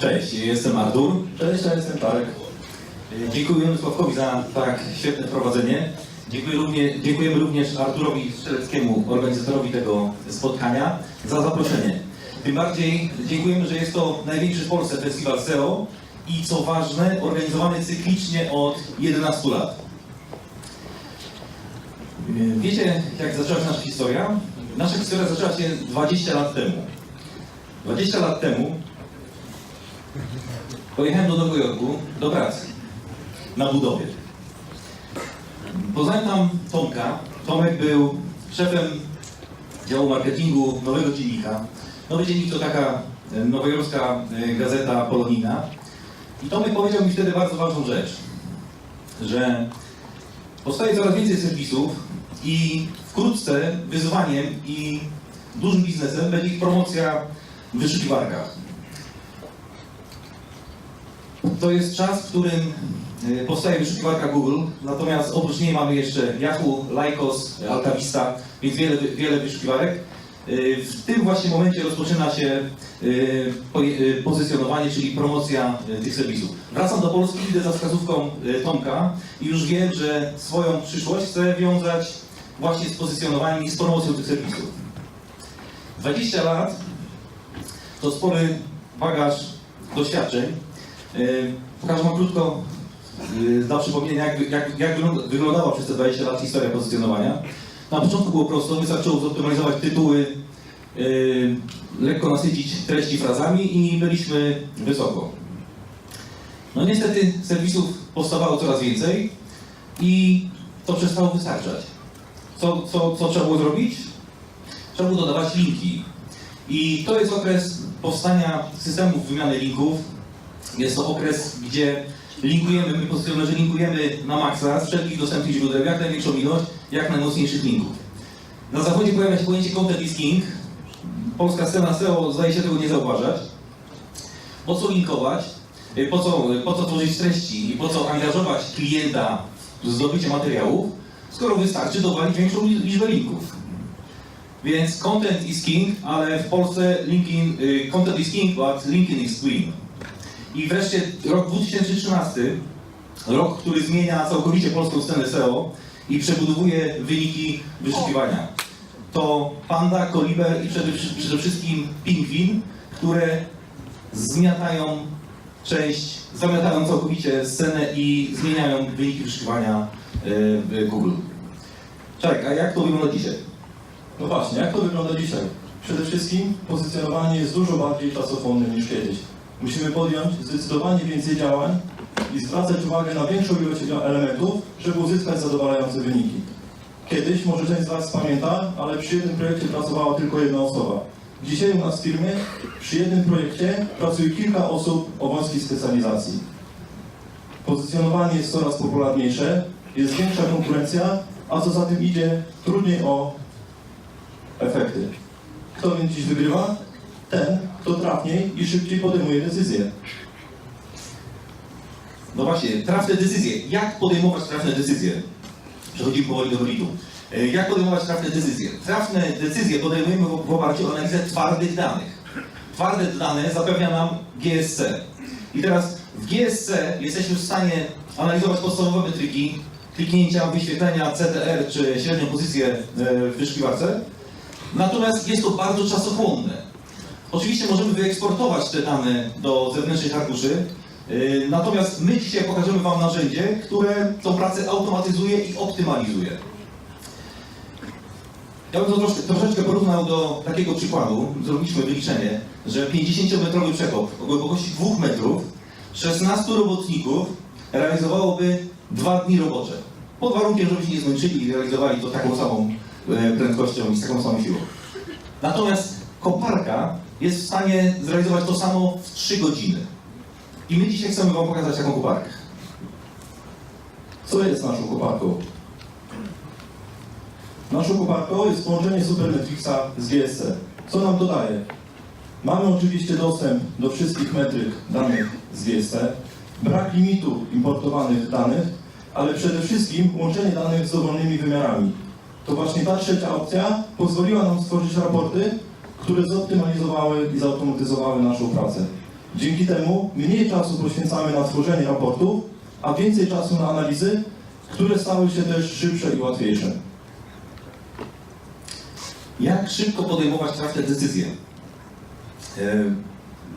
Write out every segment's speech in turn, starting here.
Cześć, jestem Artur. Cześć, ja jestem Tarek. Dziękujemy Sławkowi za tak świetne prowadzenie. Dziękuję również, dziękujemy również Arturowi Strzeleckiemu, organizatorowi tego spotkania, za zaproszenie. Tym bardziej dziękujemy, że jest to największy w Polsce festiwal SEO i co ważne, organizowany cyklicznie od 11 lat. Wiecie, jak zaczęła się nasza historia? Nasza historia zaczęła się 20 lat temu. 20 lat temu pojechałem do Nowego Jorku do pracy na budowie. Poznałem tam Tomka. Tomek był szefem działu marketingu Nowego Dziennika. Nowy Dziennik to taka e, nowojorska e, gazeta polonijna. I Tomek powiedział mi wtedy bardzo ważną rzecz, że powstaje coraz więcej serwisów i wkrótce wyzwaniem i dużym biznesem będzie ich promocja w wyszukiwarkach. To jest czas, w którym e, powstaje wyszukiwarka Google, natomiast oprócz niej mamy jeszcze Yahoo, Lycos, Altavista, więc wiele, wiele wyszukiwarek. E, W tym właśnie momencie rozpoczyna się e, pozycjonowanie, czyli promocja tych serwisów. Wracam do Polski, idę za wskazówką Tomka i już wiem, że swoją przyszłość chcę wiązać właśnie z pozycjonowaniem i z promocją tych serwisów. 20 lat to spory bagaż doświadczeń. Yy, Pokażę Wam krótko yy, dla przypomnienia, jak, jak, jak wygląda- wyglądała przez te 20 lat historia pozycjonowania. Na początku było prosto, wystarczyło zoptymalizować tytuły, yy, lekko nasycić treści frazami i byliśmy wysoko. No niestety serwisów powstawało coraz więcej i to przestało wystarczać. Co, co, co trzeba było zrobić? Trzeba było dodawać linki. I to jest okres powstania systemów wymiany linków. Jest to okres, gdzie linkujemy, my pozycjonerzy linkujemy na maksa z wszelkich dostępnych źródeł, jak największą ilość, jak najmocniejszych linków. Na zachodzie pojawia się pojęcie content is king. Polska scena SEO zdaje się tego nie zauważać. Po co linkować? Po co, po co tworzyć treści i po co angażować klienta w zdobycie materiałów, skoro wystarczy dowalić większą li- liczbę linków. Więc content is king, ale w Polsce linking, y, content is king, but LinkedIn is queen. I wreszcie rok 2013, rok, który zmienia całkowicie polską scenę SEO i przebudowuje wyniki wyszukiwania. To Panda, Koliber i przede, przede wszystkim Pingwin, które zmiatają część, zamiatają całkowicie scenę i zmieniają wyniki wyszukiwania w Google. Czek, a jak to wygląda dzisiaj? No właśnie, jak to wygląda dzisiaj? Przede wszystkim pozycjonowanie jest dużo bardziej czasochłonne niż kiedyś. Musimy podjąć zdecydowanie więcej działań i zwracać uwagę na większą ilość elementów, żeby uzyskać zadowalające wyniki. Kiedyś, może część z Was pamięta, ale przy jednym projekcie pracowała tylko jedna osoba. Dzisiaj u nas w firmie przy jednym projekcie pracuje kilka osób o wąskiej specjalizacji. Pozycjonowanie jest coraz popularniejsze, jest większa konkurencja, a co za tym idzie, trudniej o efekty. Kto więc dziś wygrywa? Ten, kto trafniej i szybciej podejmuje decyzje. No właśnie, trafne decyzje. Jak podejmować trafne decyzje? Przechodzimy powoli do meritum. E, Jak podejmować trafne decyzje? Trafne decyzje podejmujemy w w oparciu o analizę twardych danych. Twarde dane zapewnia nam GSC. I teraz w GSC jesteśmy w stanie analizować podstawowe metryki kliknięcia, wyświetlenia CTR czy średnią pozycję e, w wyszukiwarce. Natomiast jest to bardzo czasochłonne. Oczywiście możemy wyeksportować te dane do zewnętrznych arkuszy, yy, natomiast my dzisiaj pokażemy Wam narzędzie, które tą pracę automatyzuje i optymalizuje. Ja bym to troszkę, troszeczkę porównał do takiego przykładu. Zrobiliśmy wyliczenie, że 50-metrowy przekop o głębokości 2 metrów, 16 robotników realizowałoby 2 dni robocze. Pod warunkiem, żeby się nie zmęczyli i realizowali to taką samą e, prędkością i z taką samą siłą. Natomiast koparka jest w stanie zrealizować to samo w 3 godziny. I my dzisiaj chcemy Wam pokazać taką koparkę. Co jest naszą koparką? Naszą koparką jest połączenie Supermetrixa z GSC. Co nam to daje? Mamy oczywiście dostęp do wszystkich metryk danych z GSC, brak limitu importowanych danych, ale przede wszystkim łączenie danych z dowolnymi wymiarami. To właśnie ta trzecia opcja pozwoliła nam stworzyć raporty, które zoptymalizowały i zautomatyzowały naszą pracę. Dzięki temu mniej czasu poświęcamy na tworzenie raportów, a więcej czasu na analizy, które stały się też szybsze i łatwiejsze. Jak szybko podejmować trafne decyzje? E,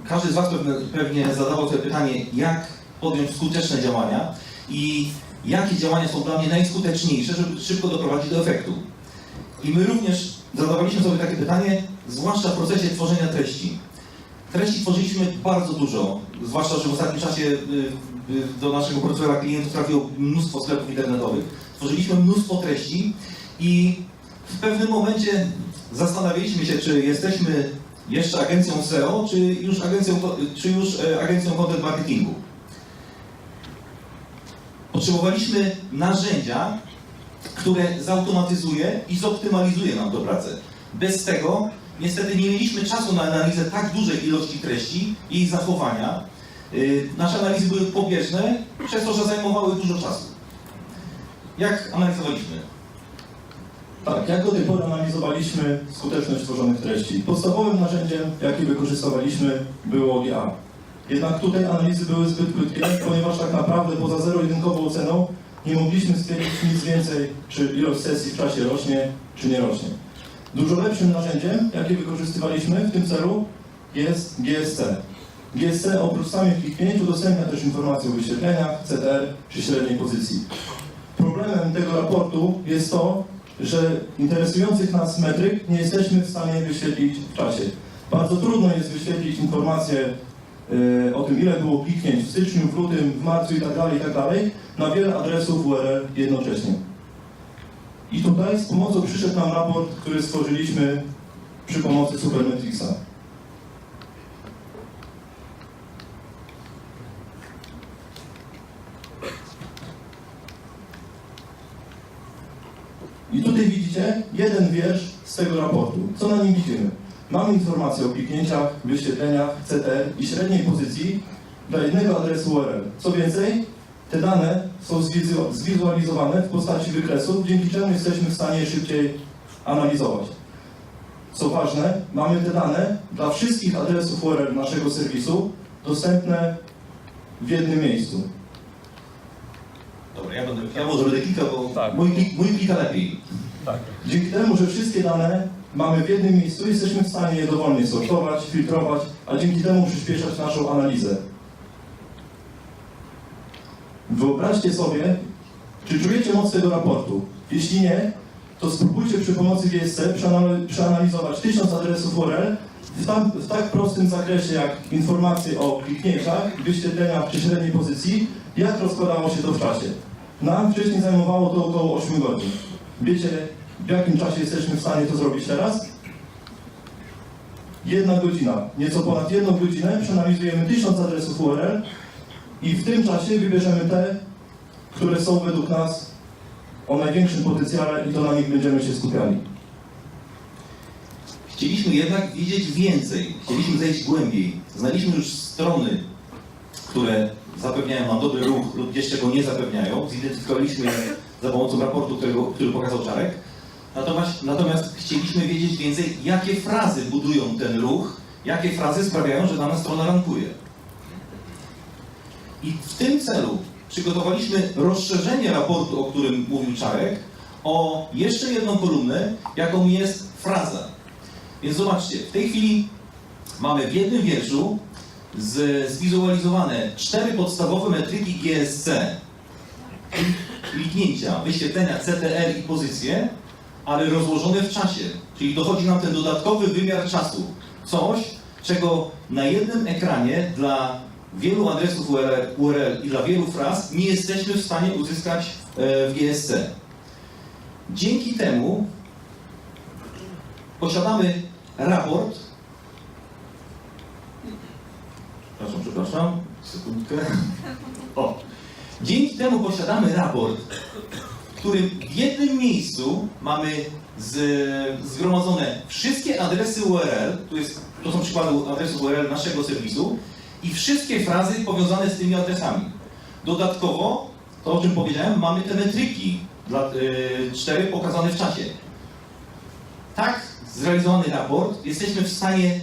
Każdy z Was pewnie, pewnie zadawał sobie pytanie, jak podjąć skuteczne działania i jakie działania są dla mnie najskuteczniejsze, żeby szybko doprowadzić do efektu. I my również zadawaliśmy sobie takie pytanie, zwłaszcza w procesie tworzenia treści. Treści tworzyliśmy bardzo dużo, zwłaszcza, że w ostatnim czasie y, y, do naszego portfela klientów trafiło mnóstwo sklepów internetowych. Tworzyliśmy mnóstwo treści i w pewnym momencie zastanawialiśmy się, czy jesteśmy jeszcze agencją SEO, czy już agencją, czy już e, agencją content marketingu. Potrzebowaliśmy narzędzia, które zautomatyzuje i zoptymalizuje nam tę pracę. Bez tego niestety nie mieliśmy czasu na analizę tak dużej ilości treści i ich zachowania. Yy, Nasze analizy były pobieżne, przez to, że zajmowały dużo czasu. Jak analizowaliśmy? Tak, jak do tej pory analizowaliśmy skuteczność tworzonych treści? Podstawowym narzędziem, jakie wykorzystywaliśmy, było OGA. Jednak tutaj analizy były zbyt krótkie, ponieważ tak naprawdę poza zero-jedynkową oceną nie mogliśmy stwierdzić nic więcej, czy ilość sesji w czasie rośnie, czy nie rośnie. Dużo lepszym narzędziem, jakie wykorzystywaliśmy w tym celu, jest GSC. GSC oprócz samych kliknięć udostępnia też informacje o wyświetleniach, CTR czy średniej pozycji. Problemem tego raportu jest to, że interesujących nas metryk nie jesteśmy w stanie wyświetlić w czasie. Bardzo trudno jest wyświetlić informacje y, o tym, ile było kliknięć w styczniu, w lutym, w marcu itd., itd. na wiele adresów URL jednocześnie. I tutaj z pomocą przyszedł nam raport, który stworzyliśmy przy pomocy Supermetrixa. I tutaj widzicie jeden wiersz z tego raportu. Co na nim widzimy? Mamy informacje o kliknięciach, wyświetleniach, CTR i średniej pozycji dla jednego adresu URL. Co więcej, te dane są zwizu- zwizualizowane w postaci wykresów, dzięki czemu jesteśmy w stanie je szybciej analizować. Co ważne, mamy te dane dla wszystkich adresów URL naszego serwisu dostępne w jednym miejscu. Dobra, ja, będę, ja może będę klikał, bo Tak. mój, klik, mój klika lepiej. Dzięki temu, że wszystkie dane mamy w jednym miejscu, jesteśmy w stanie je dowolnie sortować, filtrować, a dzięki temu przyspieszać naszą analizę. Wyobraźcie sobie, czy czujecie moc tego raportu? Jeśli nie, to spróbujcie przy pomocy GSC przeanal- przeanalizować tysiąc adresów URL w, tam, w tak prostym zakresie jak informacje o kliknięciach, wyświetleniach czy średniej pozycji, jak rozkładało się to w czasie. Nam wcześniej zajmowało to około 8 godzin. Wiecie, w jakim czasie jesteśmy w stanie to zrobić teraz? Jedna godzina. Nieco ponad jedną godzinę przeanalizujemy tysiąc adresów URL i w tym czasie wybierzemy te, które są według nas o największym potencjale i to na nich będziemy się skupiali. Chcieliśmy jednak widzieć więcej, chcieliśmy zejść głębiej. Znaliśmy już strony, które zapewniają nam dobry ruch lub jeszcze go nie zapewniają. Zidentyfikowaliśmy je za pomocą raportu, którego, który pokazał Czarek. Natomiast, natomiast chcieliśmy wiedzieć więcej, jakie frazy budują ten ruch, jakie frazy sprawiają, że dana strona rankuje. I w tym celu przygotowaliśmy rozszerzenie raportu, o którym mówił Czarek, o jeszcze jedną kolumnę, jaką jest fraza. Więc zobaczcie, w tej chwili mamy w jednym wierszu zwizualizowane cztery podstawowe metryki GSC. Kliknięcia, wyświetlenia CTR i pozycje, ale rozłożone w czasie. Czyli dochodzi nam ten dodatkowy wymiar czasu. Coś, czego na jednym ekranie dla wielu adresów URL, URL i dla wielu fraz nie jesteśmy w stanie uzyskać e, w GSC. Dzięki temu posiadamy raport. Przepraszam, przepraszam, sekundkę. O. Dzięki temu posiadamy raport, w którym w jednym miejscu mamy z, zgromadzone wszystkie adresy URL, to, jest, to są przykłady adresów URL naszego serwisu, i wszystkie frazy powiązane z tymi adresami. Dodatkowo, to o czym powiedziałem, mamy te metryki, dla, y, cztery pokazane w czasie tak zrealizowany raport jesteśmy w stanie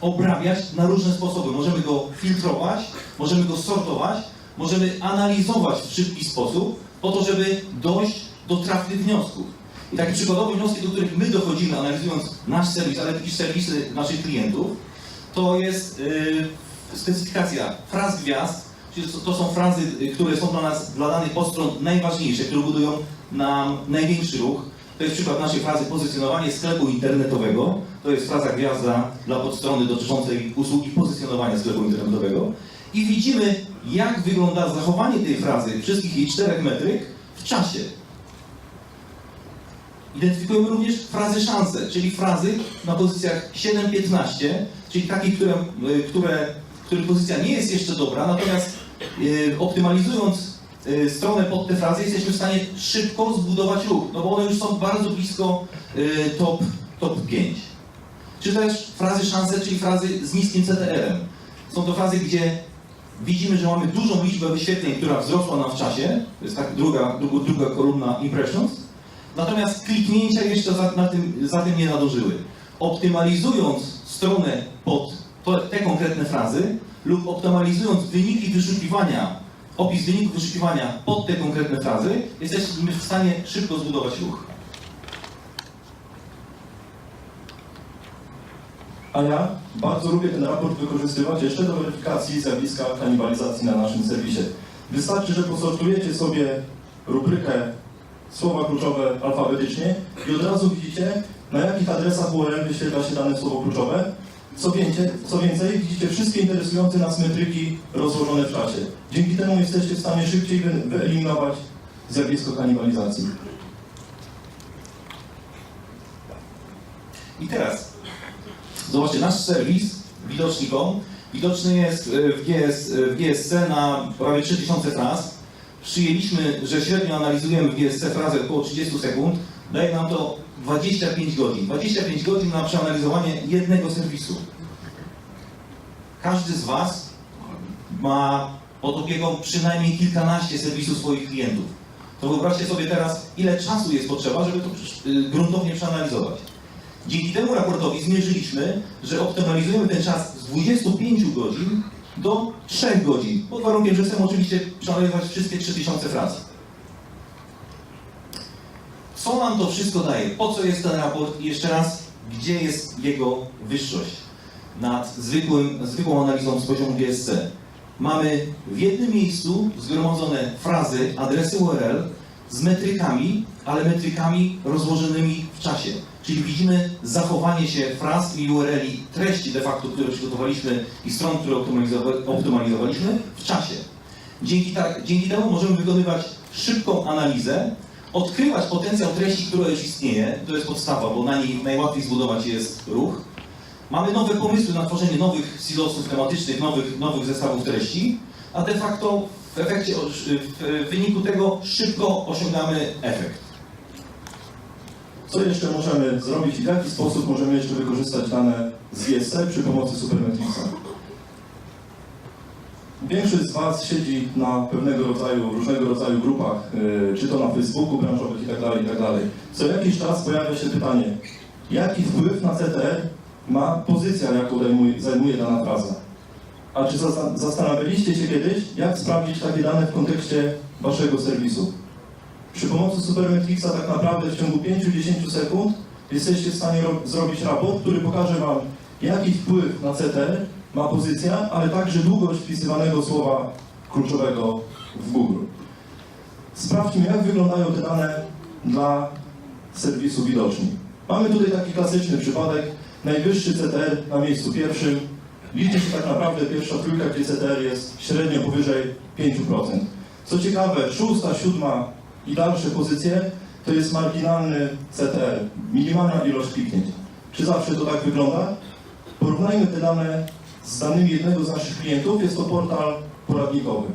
obrabiać na różne sposoby. Możemy go filtrować, możemy go sortować, możemy analizować w szybki sposób, po to, żeby dojść do trafnych wniosków. I takie przykładowe wnioski, do których my dochodzimy, analizując nasz serwis, ale też serwisy naszych klientów, to jest yy, specyfikacja fraz gwiazd, czyli to- są frazy, y, które są dla nas, dla danych postron najważniejsze, które budują nam największy ruch. To jest przykład naszej frazy pozycjonowanie sklepu internetowego. To jest fraza gwiazda dla podstrony dotyczącej usługi pozycjonowania sklepu internetowego. I widzimy, jak wygląda zachowanie tej frazy, wszystkich jej czterech metryk w czasie. Identyfikujemy również frazy szanse, czyli frazy na pozycjach 7-15, czyli takie, które, y, które, których pozycja nie jest jeszcze dobra, natomiast y, optymalizując y, stronę pod te frazy jesteśmy w stanie szybko zbudować ruch, no bo one już są bardzo blisko y, top, top 5. Czy też frazy szanse, czyli frazy z niskim CTR-em. Są to frazy, gdzie widzimy, że mamy dużą liczbę wyświetleń, która wzrosła nam w czasie, to jest tak druga, druga, druga kolumna impressions, Natomiast kliknięcia jeszcze za, na tym, za tym nie nadążyły. Optymalizując stronę pod konkretne frazy lub optymalizując wyniki wyszukiwania, opis wyników wyszukiwania pod te konkretne frazy, jesteśmy w stanie szybko zbudować ruch. A ja bardzo lubię ten raport wykorzystywać jeszcze do weryfikacji zjawiska kanibalizacji na naszym serwisie. Wystarczy, że posortujecie sobie rubrykę słowa kluczowe alfabetycznie i od razu widzicie, na jakich adresach URL wyświetla się dane słowo kluczowe. Co więcej, co więcej, widzicie wszystkie interesujące nas metryki rozłożone w czasie. Dzięki temu jesteście w stanie szybciej wy- wyeliminować zjawisko kanibalizacji. I teraz, zobaczcie, nasz serwis widocznikom widoczny jest e, w, GS, w GSC na prawie 3000 fraz. Przyjęliśmy, że średnio analizujemy w GSC frazę około 30 sekund. Daje nam to 25 godzin. 25 godzin na przeanalizowanie jednego serwisu. Każdy z Was ma pod opieką przynajmniej kilkanaście serwisów swoich klientów. To wyobraźcie sobie teraz, ile czasu jest potrzeba, żeby to y, gruntownie przeanalizować. Dzięki temu raportowi zmierzyliśmy, że optymalizujemy ten czas z 25 godzin do 3 godzin, pod warunkiem, że chcemy oczywiście przeanalizować wszystkie 3000 fraz. Co nam to wszystko daje? Po co jest ten raport? I jeszcze raz, gdzie jest jego wyższość nad zwykłym, zwykłą analizą z poziomu GSC? Mamy w jednym miejscu zgromadzone frazy, adresy URL z metrykami, ale metrykami rozłożonymi w czasie. Czyli widzimy zachowanie się fraz i URL-i, treści de facto, które przygotowaliśmy i stron, które optymalizowa- optymalizowaliśmy w czasie. Dzięki, dzięki temu możemy wykonywać szybką analizę, odkrywać potencjał treści, która już istnieje, to jest podstawa, bo na niej najłatwiej zbudować jest ruch. Mamy nowe pomysły na tworzenie nowych silosów tematycznych, nowych, nowych zestawów treści, a de facto w efekcie, w wyniku tego szybko osiągamy efekt. Co jeszcze możemy zrobić i w jaki sposób możemy jeszcze wykorzystać dane z GSC przy pomocy Supermetrixa? Większość z Was siedzi na pewnego rodzaju, różnego rodzaju grupach, yy, czy to na Facebooku branżowych itd., itd. Co jakiś czas pojawia się pytanie, jaki wpływ na CTR ma pozycja, jaką zajmuje, zajmuje dana fraza? A czy zasta- zastanawialiście się kiedyś, jak sprawdzić takie dane w kontekście Waszego serwisu? Przy pomocy Supermetrixa tak naprawdę w ciągu 5-10 sekund jesteście w stanie ro- zrobić raport, który pokaże Wam, jaki wpływ na CTR ma pozycja, ale także długość wpisywanego słowa kluczowego w Google. Sprawdźmy, jak wyglądają te dane dla serwisu widoczni. Mamy tutaj taki klasyczny przypadek. Najwyższy CTR na miejscu pierwszym. Liczy się tak naprawdę pierwsza trójka, gdzie CTR jest średnio powyżej 5%. Co ciekawe, szósta, siódma i dalsze pozycje to jest marginalny CTR, minimalna ilość kliknięć. Czy zawsze to tak wygląda? Porównajmy te dane z danymi jednego z naszych klientów. Jest to portal poradnikowy.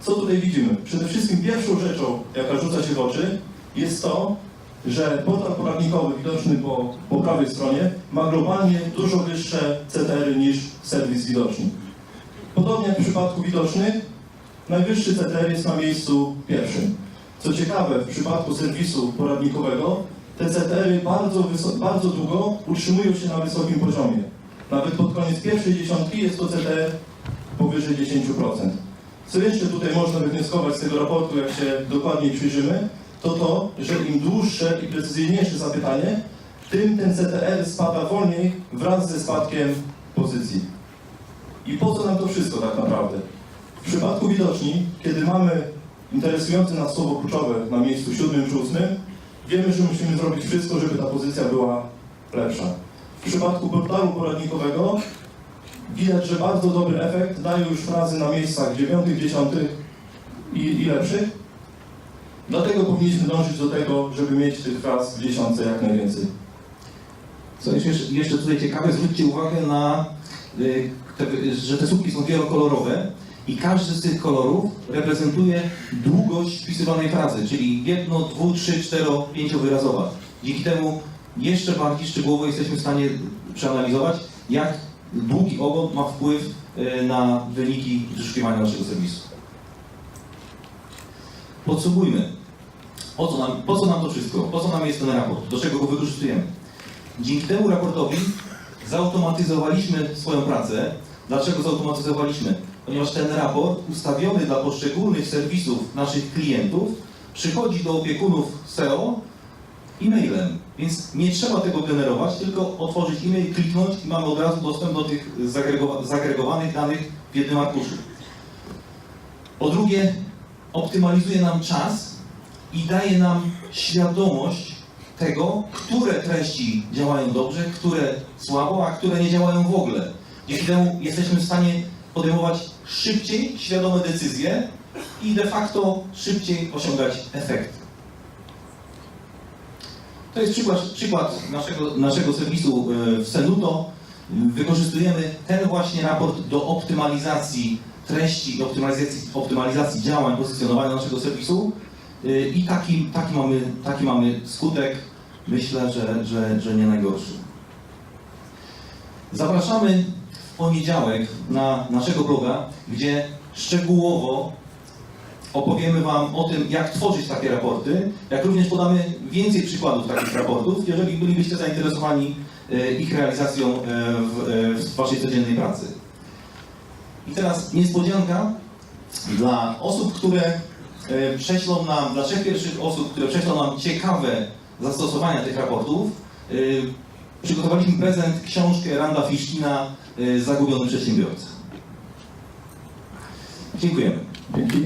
Co tutaj widzimy? Przede wszystkim pierwszą rzeczą, jaka rzuca się w oczy, jest to, że portal poradnikowy widoczny po, po prawej stronie ma globalnie dużo wyższe CTR niż serwis widoczni. Podobnie jak w przypadku widocznych, Najwyższy CTR jest na miejscu pierwszym. Co ciekawe, w przypadku serwisu poradnikowego te CTR-y bardzo, bardzo długo utrzymują się na wysokim poziomie. Nawet pod koniec pierwszej dziesiątki jest to CTR powyżej 10%. Co jeszcze tutaj można wywnioskować z tego raportu, jak się dokładniej przyjrzymy, to to, że im dłuższe i precyzyjniejsze zapytanie, tym ten CTR spada wolniej wraz ze spadkiem pozycji. I po co nam to wszystko tak naprawdę? W przypadku widoczni, kiedy mamy interesujące nas słowo kluczowe na miejscu siódmym czy ósmym, wiemy, że musimy zrobić wszystko, żeby ta pozycja była lepsza. W przypadku portalu poradnikowego widać, że bardzo dobry efekt dają już frazy na miejscach dziewiątych, dziesiątych i, i lepszych. Dlatego powinniśmy dążyć do tego, żeby mieć tych fraz w dziesiątce jak najwięcej. Co jeszcze, jeszcze tutaj ciekawe, zwróćcie uwagę na, y, te, że te słupki są wielokolorowe i każdy z tych kolorów reprezentuje długość wpisywanej frazy, czyli jedno, dwu, trzy, cztero, pięciowyrazowa. Dzięki temu jeszcze bardziej szczegółowo jesteśmy w stanie przeanalizować, jak długi ogon ma wpływ y, na wyniki wyszukiwania naszego serwisu. Podsumujmy. Po co, nam, po co nam to wszystko? Po co nam jest ten raport? Do czego go wykorzystujemy? Dzięki temu raportowi zautomatyzowaliśmy swoją pracę. Dlaczego zautomatyzowaliśmy? Ponieważ ten raport ustawiony dla poszczególnych serwisów naszych klientów przychodzi do opiekunów SEO e-mailem. Więc nie trzeba tego generować, tylko otworzyć e-mail, kliknąć i mamy od razu dostęp do tych zagrego- zagregowanych danych w jednym arkuszu. Po drugie, optymalizuje nam czas i daje nam świadomość tego, które treści działają dobrze, które słabo, a które nie działają w ogóle. Dzięki temu jesteśmy w stanie podejmować szybciej świadome decyzje i de facto szybciej osiągać efekt. To jest przykład, przykład naszego, naszego serwisu e, w Senuto. Wykorzystujemy ten właśnie raport do optymalizacji treści, do optymalizacji, optymalizacji działań pozycjonowania naszego serwisu Y, I taki, taki, mamy, taki mamy skutek, myślę, że, że, że nie najgorszy. Zapraszamy poniedziałek na naszego bloga, gdzie szczegółowo opowiemy Wam o tym, jak tworzyć takie raporty, jak również podamy więcej przykładów takich raportów, jeżeli bylibyście zainteresowani y, ich realizacją w, y, w Waszej codziennej pracy. I teraz niespodzianka dla osób, które e, prześlą nam, dla trzech pierwszych osób, które prześlą nam ciekawe zastosowania tych raportów, e, przygotowaliśmy prezent, książkę Randa Fiszkina e, Zagubiony Przedsiębiorca. Dziękujemy. Dzięki.